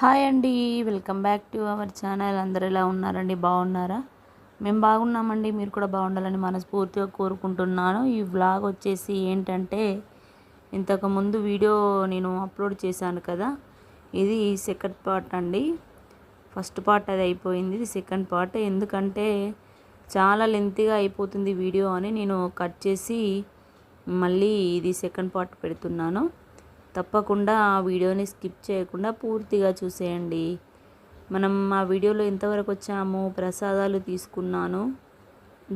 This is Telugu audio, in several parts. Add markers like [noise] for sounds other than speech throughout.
హాయ్ అండి welcome back to our channel. అందరు ఎలా ఉన్నారండి? బాగున్నారా? మేము బాగున్నామండి. మీరు కూడా బాగుండాలని మనస్ఫూర్తిగా కోరుకుంటున్నాను. ఈ వ్లాగ్ వచ్చేసి ఏంటంటే ఇంతకుముందు వీడియో నేను అప్లోడ్ చేశాను కదా ఇది సెకండ్ పార్ట్ అండి. ఫస్ట్ పార్ట్ అది అయిపోయింది ఇది సెకండ్ పార్ట్ ఎందుకంటే చాలా లెంతీగా అయిపోతుంది వీడియో అని నేను కట్ చేసి మళ్ళీ ఇది సెకండ్ పార్ట్ పెడుతున్నాను. తప్పకుండా ఆ వీడియోని స్కిప్ చేయకుండా పూర్తిగా చూసేయండి. మనం ఆ వీడియోలో ఎంతవరకు వచ్చామో ప్రసాదాలు తీసుకున్నాను.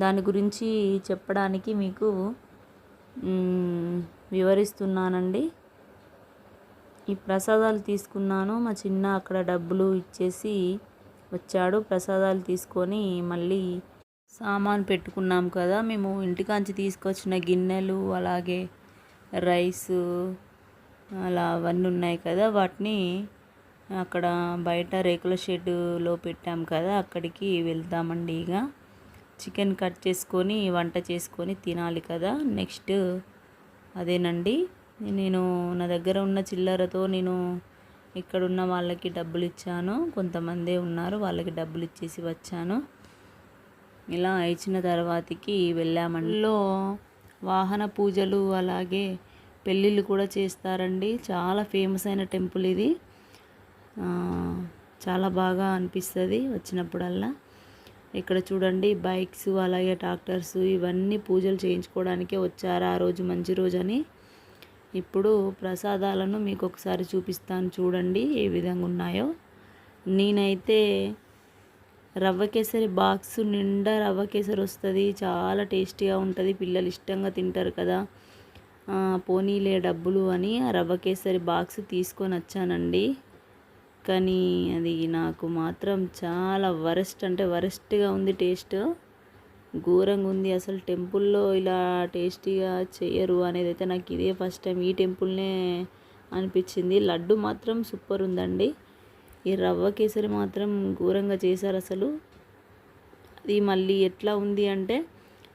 దాని గురించి చెప్పడానికి మీకు వివరిస్తున్నానండి. ఈ ప్రసాదాలు తీసుకున్నాను. మా చిన్న అక్కడ డబ్బులు ఇచ్చేసి వచ్చాడు. ప్రసాదాలు తీసుకొని మళ్ళీ సామాన్ పెట్టుకున్నాం కదా. మేము ఇంటికాంచి తీసుకొచ్చిన గిన్నెలు అలాగే రైస్ అలా అవన్నీ ఉన్నాయి కదా వాటిని అక్కడ బయట రేకుల షెడ్డులో పెట్టాం కదా అక్కడికి వెళ్తామండి ఇక. చికెన్ కట్ చేసుకొని వంట చేసుకొని తినాలి కదా. నెక్స్ట్ అదేనండి. నేను నా దగ్గర ఉన్న చిల్లరతో నేను ఇక్కడ ఉన్న వాళ్ళకి డబ్బులు ఇచ్చాను. కొంతమందే ఉన్నారు వాళ్ళకి డబ్బులు ఇచ్చేసి వచ్చాను. ఇలా ఇచ్చిన తర్వాతకి వెళ్ళామండిలో వాహన పూజలు అలాగే పెళ్ళిళ్ళు కూడా చేస్తారండి. చాలా ఫేమస్ అయిన టెంపుల్ ఇది. చాలా బాగా అనిపిస్తుంది వచ్చినప్పుడల్లా. ఇక్కడ చూడండి బైక్స్ అలాగే ట్రాక్టర్స్ ఇవన్నీ పూజలు చేయించుకోవడానికే వచ్చారు ఆ రోజు మంచి రోజు అని ఇప్పుడు ప్రసాదాలను మీకు ఒకసారి చూపిస్తాను చూడండి ఏ విధంగా ఉన్నాయో. నేనైతే రవ్వ కేసరి బాక్స్ నిండా రవ్వ కేసరి వస్తుంది. చాలా టేస్టీగా ఉంటుంది. పిల్లలు ఇష్టంగా తింటారు కదా. పోనీలే డబ్బులు అని ఆ రవ్వ కేసరి బాక్స్ తీసుకొని వచ్చానండి. కానీ అది నాకు మాత్రం చాలా వరస్ట్ అంటే వరస్ట్గా ఉంది టేస్ట్. ఘోరంగా ఉంది. అసలు టెంపుల్లో ఇలా టేస్టీగా చేయరు అనేది అయితే నాకు ఇదే ఫస్ట్ టైం ఈ టెంపుల్నే అనిపించింది. లడ్డు మాత్రం సూపర్ ఉందండి. ఈ రవ్వ కేసరి మాత్రం ఘోరంగా చేశారు అసలు. అది మళ్ళీ ఎట్లా ఉంది అంటే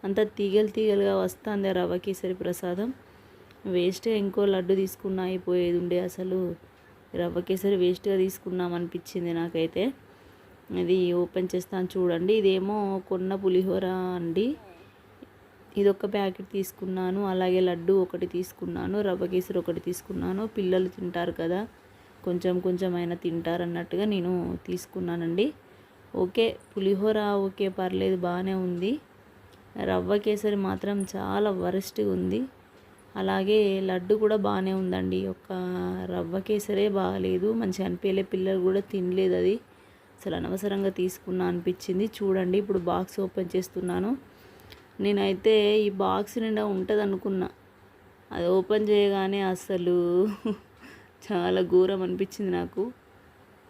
అంత తీగలు తీగలుగా వస్తుంది ఆ రవ్వ కేసరి ప్రసాదం. వేస్ట్గా ఇంకో లడ్డు తీసుకున్నా అయిపోయేది ఉండే అసలు. రవ్వ కేసరి వేస్ట్గా తీసుకున్నాం అనిపించింది నాకైతే. ఇది ఓపెన్ చేస్తాను చూడండి. ఇదేమో కొన్న పులిహోర అండి. ఇది ఒక ప్యాకెట్ తీసుకున్నాను. అలాగే లడ్డు ఒకటి తీసుకున్నాను. రవ్వ కేసరి ఒకటి తీసుకున్నాను. పిల్లలు తింటారు కదా. కొంచెం కొంచెం అయినా తింటారు అన్నట్టుగా నేను తీసుకున్నానండి. ఓకే పులిహోర ఓకే పర్లేదు బాగానే ఉంది. రవ్వ కేసరి మాత్రం చాలా వరస్ట్గా ఉంది. అలాగే లడ్డు కూడా బాగానే ఉందండి. ఒక రవ్వ కేసరే బాగాలేదు మంచిగా అనిపించలే పిల్లలు కూడా తినలేదు అది. అసలు అనవసరంగా తీసుకున్నా అనిపించింది. చూడండి ఇప్పుడు బాక్స్ ఓపెన్ చేస్తున్నాను. నేనైతే ఈ బాక్స్ నిండా ఉంటుంది అనుకున్నా అది ఓపెన్ చేయగానే అసలు [laughs] చాలా ఘోరం అనిపించింది నాకు.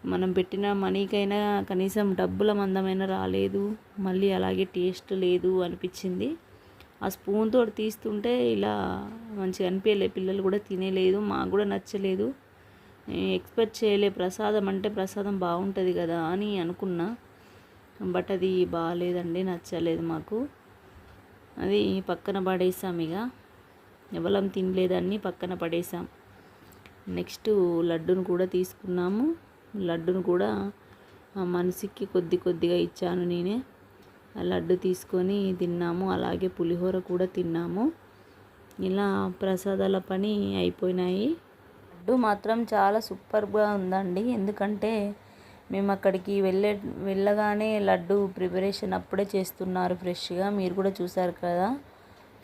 మనం పెట్టిన మనీకైనా కనీసం డబ్బుల మందమైనా రాలేదు. మళ్ళీ అలాగే టేస్ట్ లేదు అనిపించింది. ఆ స్పూన్ తోటి తీస్తుంటే ఇలా మంచిగా అనిపించలే పిల్లలు కూడా తినేలేదు మాకు కూడా నచ్చలేదు. ఎక్స్పెక్ట్ చేయలే. ప్రసాదం అంటే ప్రసాదం బాగుంటుంది కదా అని అనుకున్నా. బట్ అది బాగాలేదండి నచ్చలేదు మాకు. అది పక్కన పడేసాం ఇక. ఎవరం తినలేదని పక్కన పడేసాం. నెక్స్ట్ లడ్డును కూడా తీసుకున్నాము. లడ్డును కూడా మనిషికి కొద్ది కొద్దిగా ఇచ్చాను నేనే. లడ్డు తీసుకొని తిన్నాము. అలాగే పులిహోర కూడా తిన్నాము. ఇలా ప్రసాదాల పని అయిపోయినాయి. లడ్డు మాత్రం చాలా సూపర్గా ఉందండి. ఎందుకంటే మేము అక్కడికి వెళ్ళే వెళ్ళగానే లడ్డు ప్రిపరేషన్ అప్పుడే చేస్తున్నారు ఫ్రెష్గా. మీరు కూడా చూసారు కదా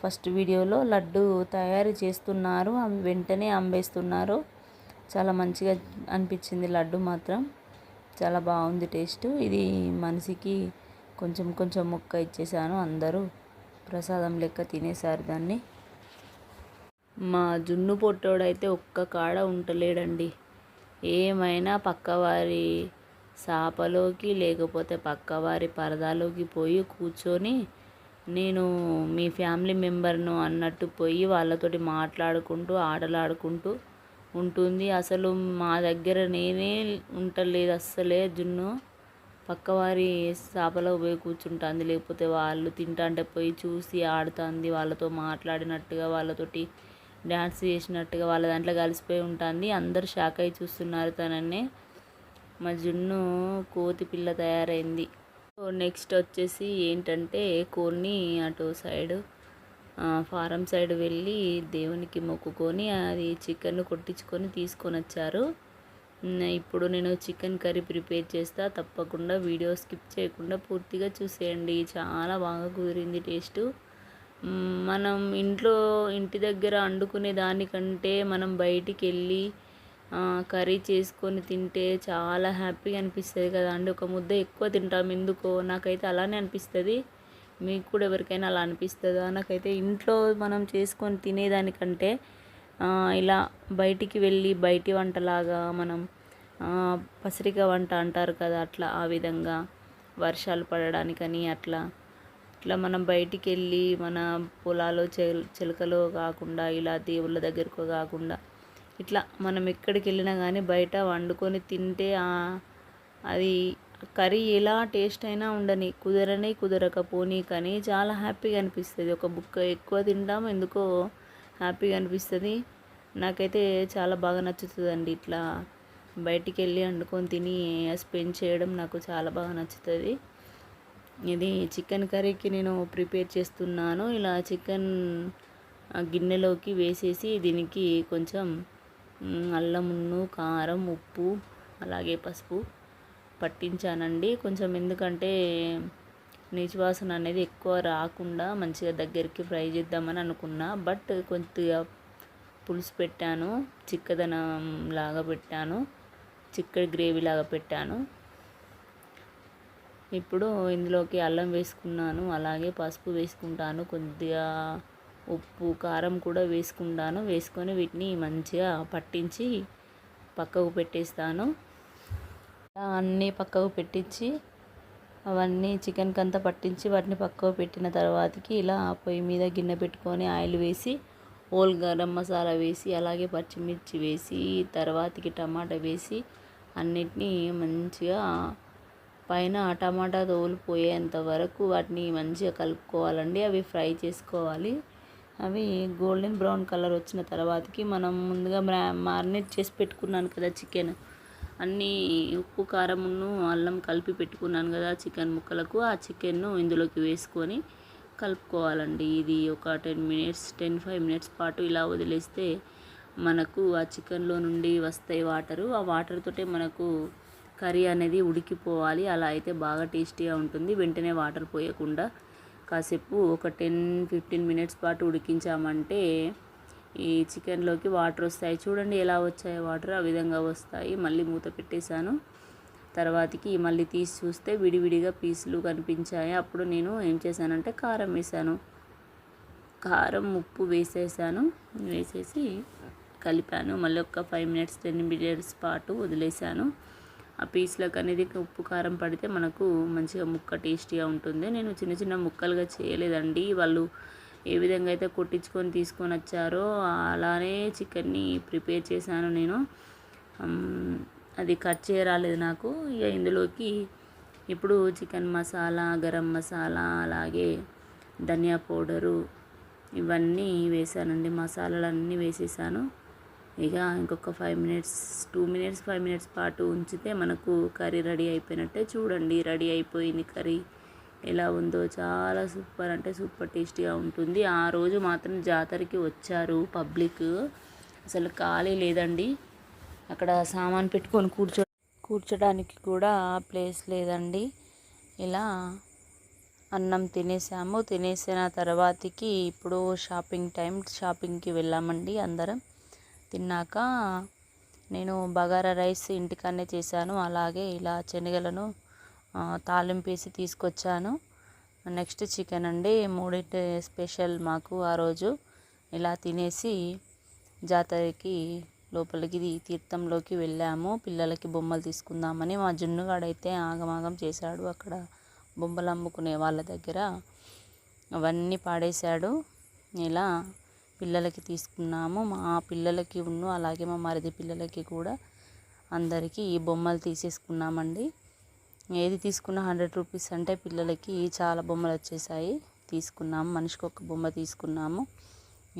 ఫస్ట్ వీడియోలో లడ్డు తయారు చేస్తున్నారు. అవి వెంటనే అమ్మేస్తున్నారు. చాలా మంచిగా అనిపించింది లడ్డు మాత్రం. చాలా బాగుంది టేస్ట్. ఇది మనిషికి కొంచెం కొంచెం ముక్క ఇచ్చేసాను. అందరూ ప్రసాదం లెక్క తినేసారు దాన్ని. మా జున్ను పొట్టోడైతే ఒక్క కాడ ఉంటలేడండి. ఏమైనా పక్కవారి సాపలోకి లేకపోతే పక్కవారి పరదాలోకి పోయి కూర్చొని నేను మీ ఫ్యామిలీ మెంబర్ను అన్నట్టు పోయి వాళ్ళతోటి మాట్లాడుకుంటూ ఆటలాడుకుంటూ ఉంటుంది. అసలు మా దగ్గర నేనే ఉంటలేదు అస్సలే జున్ను. పక్కవారి చేపలో పోయి కూర్చుంటుంది. లేకపోతే వాళ్ళు తింటాంటే పోయి చూసి ఆడుతుంది. వాళ్ళతో మాట్లాడినట్టుగా వాళ్ళతోటి డ్యాన్స్ చేసినట్టుగా వాళ్ళ దాంట్లో కలిసిపోయి ఉంటుంది. అందరు షాక్ అయి చూస్తున్నారు తననే. మా జున్ను కోతి పిల్ల తయారైంది. నెక్స్ట్ వచ్చేసి ఏంటంటే కోడిని అటు సైడ్ ఫారం సైడ్ వెళ్ళి దేవునికి మొక్కుకొని అది చికెన్ కొట్టించుకొని తీసుకొని వచ్చారు ఇప్పుడు నేను చికెన్ కర్రీ ప్రిపేర్ చేస్తా. తప్పకుండా వీడియో స్కిప్ చేయకుండా పూర్తిగా చూసేయండి. చాలా బాగా కుదిరింది టేస్ట్. మనం ఇంట్లో ఇంటి దగ్గర వండుకునే దానికంటే మనం బయటికి వెళ్ళి కర్రీ చేసుకొని తింటే చాలా హ్యాపీగా అనిపిస్తుంది కదా. అండి ఒక ముద్ద ఎక్కువ తింటాం ఎందుకో? నాకైతే అలానే అనిపిస్తుంది. మీకు కూడా ఎవరికైనా అలా అనిపిస్తుందా? నాకైతే ఇంట్లో మనం చేసుకొని తినేదానికంటే ఇలా బయటికి వెళ్ళి బయటి వంటలాగా మనం పసిరిక వంట అంటారు కదా అట్లా ఆ విధంగా వర్షాలు పడడానికని అట్లా. ఇట్లా మనం బయటికి వెళ్ళి మన పొలాలు చిలకలో కాకుండా ఇలా దేవుళ్ళ దగ్గరకు కాకుండా ఇట్లా మనం ఎక్కడికి వెళ్ళినా కానీ బయట వండుకొని తింటే అది కర్రీ ఎలా టేస్ట్ అయినా ఉండని కుదరని కుదరకపోని కానీ చాలా హ్యాపీగా అనిపిస్తుంది. ఒక బుక్క ఎక్కువ తింటాం ఎందుకో హ్యాపీగా అనిపిస్తుంది. నాకైతే చాలా బాగా నచ్చుతుందండి ఇట్లా బయటికి వెళ్ళి వండుకొని తిని స్పెండ్ చేయడం నాకు చాలా బాగా నచ్చుతుంది. ఇది చికెన్ కర్రీకి నేను ప్రిపేర్ చేస్తున్నాను. ఇలా చికెన్ గిన్నెలోకి వేసేసి దీనికి కొంచెం అల్లమున్ను కారం ఉప్పు అలాగే పసుపు పట్టించానండి. కొంచెం ఎందుకంటే నీచువాసన అనేది ఎక్కువ రాకుండా మంచిగా దగ్గరికి ఫ్రై చేద్దామని అనుకున్నా. బట్ కొద్దిగా పులుసు పెట్టాను చిక్కదనం లాగా పెట్టాను చిక్కడి గ్రేవీ లాగా పెట్టాను. ఇప్పుడు ఇందులోకి అల్లం వేసుకున్నాను అలాగే పసుపు వేసుకుంటాను కొద్దిగా ఉప్పు కారం కూడా వేసుకుంటాను. వేసుకొని వీటిని మంచిగా పట్టించి పక్కకు పెట్టేస్తాను. అన్నీ పక్కకు పెట్టించి అవన్నీ చికెన్కి అంతా పట్టించి వాటిని పక్కకు పెట్టిన తర్వాతకి ఇలా పొయ్యి మీద గిన్నె పెట్టుకొని ఆయిల్ వేసి ఓల్ గరం మసాలా వేసి అలాగే పచ్చిమిర్చి వేసి తర్వాతకి టమాటా వేసి అన్నిటినీ మంచిగా పైన టమాటా తోలు పోయేంత వరకు వాటిని మంచిగా కలుపుకోవాలండి. అవి ఫ్రై చేసుకోవాలి. అవి గోల్డెన్ బ్రౌన్ కలర్ వచ్చిన తర్వాతకి మనం ముందుగా మ్యారినేట్ చేసి పెట్టుకున్నాను కదా చికెన్. అన్నీ ఉప్పు కారమును అల్లం కలిపి పెట్టుకున్నాను కదా చికెన్ ముక్కలకు. ఆ చికెన్ను ఇందులోకి వేసుకొని కలుపుకోవాలండి. ఇది ఒక ten minutes ten five minutes పాటు ఇలా వదిలేస్తే మనకు ఆ చికెన్లో నుండి వస్తాయి వాటరు. ఆ వాటర్ తోటే మనకు కర్రీ అనేది ఉడికిపోవాలి. అలా అయితే బాగా టేస్టీగా ఉంటుంది. వెంటనే వాటర్ పోయకుండా కాసేపు ఒక టెన్ ఫిఫ్టీన్ మినిట్స్ పాటు ఉడికించామంటే ఈ చికెన్లోకి వాటర్ వస్తాయి. చూడండి ఎలా వచ్చాయి వాటర్. ఆ విధంగా వస్తాయి. మళ్ళీ మూత పెట్టేశాను. తర్వాతకి మళ్ళీ తీసి చూస్తే విడివిడిగా పీసులు కనిపించాయి. అప్పుడు నేను ఏం చేశానంటే కారం వేసాను కారం ఉప్పు వేసేసాను. వేసేసి కలిపాను. మళ్ళీ ఒక ఫైవ్ మినిట్స్ టెన్ మినిట్స్ పాటు వదిలేసాను ఆ పీస్లకు అనేది ఉప్పు కారం పడితే మనకు మంచిగా ముక్క టేస్టీగా ఉంటుంది. నేను చిన్న చిన్న ముక్కలుగా చేయలేదండి. వాళ్ళు ఏ విధంగా అయితే కొట్టించుకొని తీసుకొని వచ్చారో అలానే చికెన్ని ప్రిపేర్ చేశాను నేను. అది కట్ చేయరాలేదు నాకు. ఇక ఇందులోకి ఇప్పుడు చికెన్ మసాలా గరం మసాలా అలాగే ధనియా పౌడరు ఇవన్నీ వేసానండి మసాలాలన్నీ వేసేసాను. ఇక ఇంకొక five minutes two minutes five minutes పాటు ఉంచితే మనకు కర్రీ రెడీ అయిపోయినట్టే. చూడండి రెడీ అయిపోయింది కర్రీ. ఎలా ఉందో చాలా సూపర్ అంటే సూపర్ టేస్టీగా ఉంటుంది. ఆ రోజు మాత్రం జాతరకి వచ్చారు పబ్లిక్. అసలు ఖాళీ లేదండి. అక్కడ సామాన్ పెట్టుకొని కూర్చో కూర్చోడానికి కూడా ప్లేస్ లేదండి. ఇలా అన్నం తినేసాము. తినేసిన తర్వాతకి ఇప్పుడు షాపింగ్ టైం షాపింగ్కి వెళ్ళామండి అందరం. తిన్నాక నేను బగారా రైస్ ఇంటికన్నే చేశాను. అలాగే ఇలా శనగలను తాలింపు వేసి తీసుకొచ్చాను. నెక్స్ట్ చికెన్ అండి మూడింటి స్పెషల్ మాకు ఆ రోజు. ఇలా తినేసి జాతరకి లోపలికి తీర్థంలోకి వెళ్ళాము. పిల్లలకి బొమ్మలు తీసుకుందామని మా జున్నుగాడైతే ఆగమాగం చేశాడు అక్కడ బొమ్మలు అమ్ముకునే వాళ్ళ దగ్గర. అవన్నీ పాడేశాడు. ఇలా పిల్లలకి తీసుకున్నాము. మా పిల్లలకి ఉన్ను అలాగే మా మరిది పిల్లలకి కూడా అందరికీ ఈ బొమ్మలు తీసేసుకున్నామండి. ఏది తీసుకున్న హండ్రెడ్ రూపీస్ అంటే పిల్లలకి చాలా బొమ్మలు వచ్చేసాయి. తీసుకున్నాము మనిషికి ఒక బొమ్మ తీసుకున్నాము.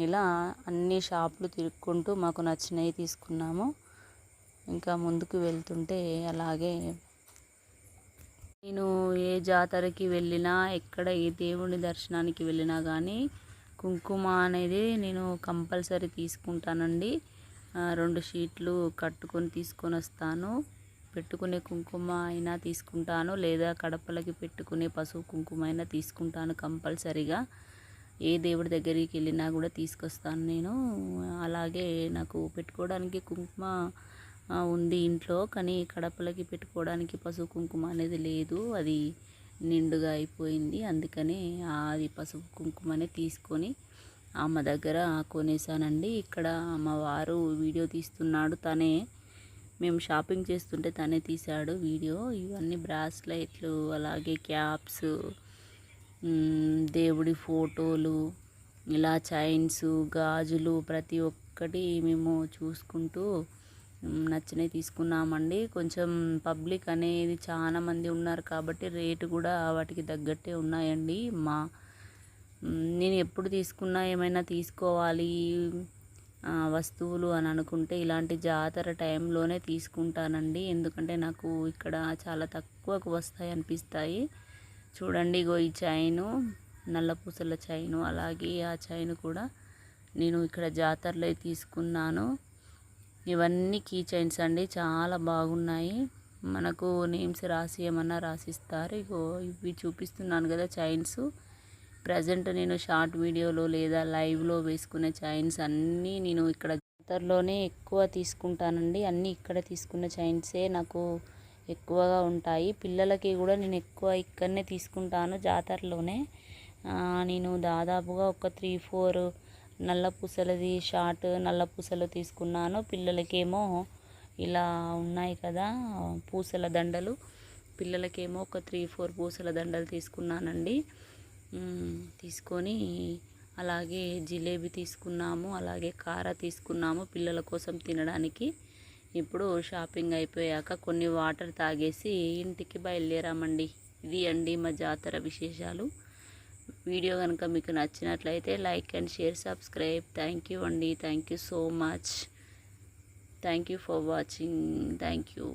ఇలా అన్ని షాపులు తిరుక్కుంటూ మాకు నచ్చినవి తీసుకున్నాము. ఇంకా ముందుకు వెళ్తుంటే అలాగే నేను ఏ జాతరకి వెళ్ళినా ఎక్కడ ఏ దేవుని దర్శనానికి వెళ్ళినా కానీ కుంకుమ అనేది నేను కంపల్సరీ తీసుకుంటానండి. రెండు షీట్లు కట్టుకొని తీసుకొని వస్తాను. పెట్టుకునే కుంకుమ అయినా తీసుకుంటాను లేదా కడపలకి పెట్టుకునే పసుపు కుంకుమ అయినా తీసుకుంటాను కంపల్సరీగా. ఏ దేవుడి దగ్గరికి వెళ్ళినా కూడా తీసుకొస్తాను నేను. అలాగే నాకు పెట్టుకోవడానికి కుంకుమ ఉంది ఇంట్లో కానీ కడపలకి పెట్టుకోవడానికి పసుపు కుంకుమ అనేది లేదు. అది నిండుగా అయిపోయింది. అందుకని అది పసుపు కుంకుమనే తీసుకొని ఆమె దగ్గర కొనేసానండి ఇక్కడ మా వారు వీడియో తీస్తున్నాడు తనే. మేము షాపింగ్ చేస్తుంటే తనే తీశాడు వీడియో. ఇవన్నీ బ్రాస్లైట్లు అలాగే క్యాప్స్ దేవుడి ఫోటోలు ఇలా చైన్స్ గాజులు ప్రతి ఒక్కటి మేము చూసుకుంటూ నచ్చినవి తీసుకున్నామండి. కొంచెం పబ్లిక్ అనేది చాలా మంది ఉన్నారు కాబట్టి రేటు కూడా వాటికి తగ్గట్టే ఉన్నాయండి. మా నేను ఎప్పుడు తీసుకున్నా ఏమైనా తీసుకోవాలి వస్తువులు అని అనుకుంటే ఇలాంటి జాతర టైంలోనే తీసుకుంటానండి. ఎందుకంటే నాకు ఇక్కడ చాలా తక్కువకు వస్తాయి అనిపిస్తాయి. చూడండి ఇగో ఈ చైను నల్లపూసల చైను అలాగే ఆ చైన్ కూడా నేను ఇక్కడ జాతరలో తీసుకున్నాను. ఇవన్నీ కీ చైన్స్ అండి చాలా బాగున్నాయి. మనకు నేమ్స్ రాసి ఏమన్నా రాసిస్తారు? ఇగో ఇవి చూపిస్తున్నాను కదా చైన్స్. ప్రజెంట్ నేను షార్ట్ వీడియోలో లేదా లైవ్లో వేసుకునే చైన్స్ అన్నీ నేను ఇక్కడ జాతరలోనే ఎక్కువ తీసుకుంటానండి. అన్నీ ఇక్కడ తీసుకున్న చైన్సే నాకు ఎక్కువగా ఉంటాయి. పిల్లలకి కూడా నేను ఎక్కువ ఇక్కడనే తీసుకుంటాను జాతరలోనే. నేను దాదాపుగా ఒక త్రీ ఫోర్ నల్ల పూసలది షార్ట్ నల్ల పూసలు తీసుకున్నాను. పిల్లలకేమో ఇలా ఉన్నాయి కదా పూసల దండలు. పిల్లలకేమో ఒక త్రీ ఫోర్ పూసల దండలు తీసుకున్నానండి. తీసుకొని అలాగే జిలేబీ తీసుకున్నాము అలాగే కార తీసుకున్నాము పిల్లల కోసం తినడానికి. ఇప్పుడు షాపింగ్ అయిపోయాక కొన్ని వాటర్ తాగేసి ఇంటికి బయలుదేరామండి. ఇది అండి మా జాతర విశేషాలు. వీడియో కనుక మీకు నచ్చినట్లయితే like and share subscribe. Thank you అండి. Thank you so much. Thank you for watching. Thank you.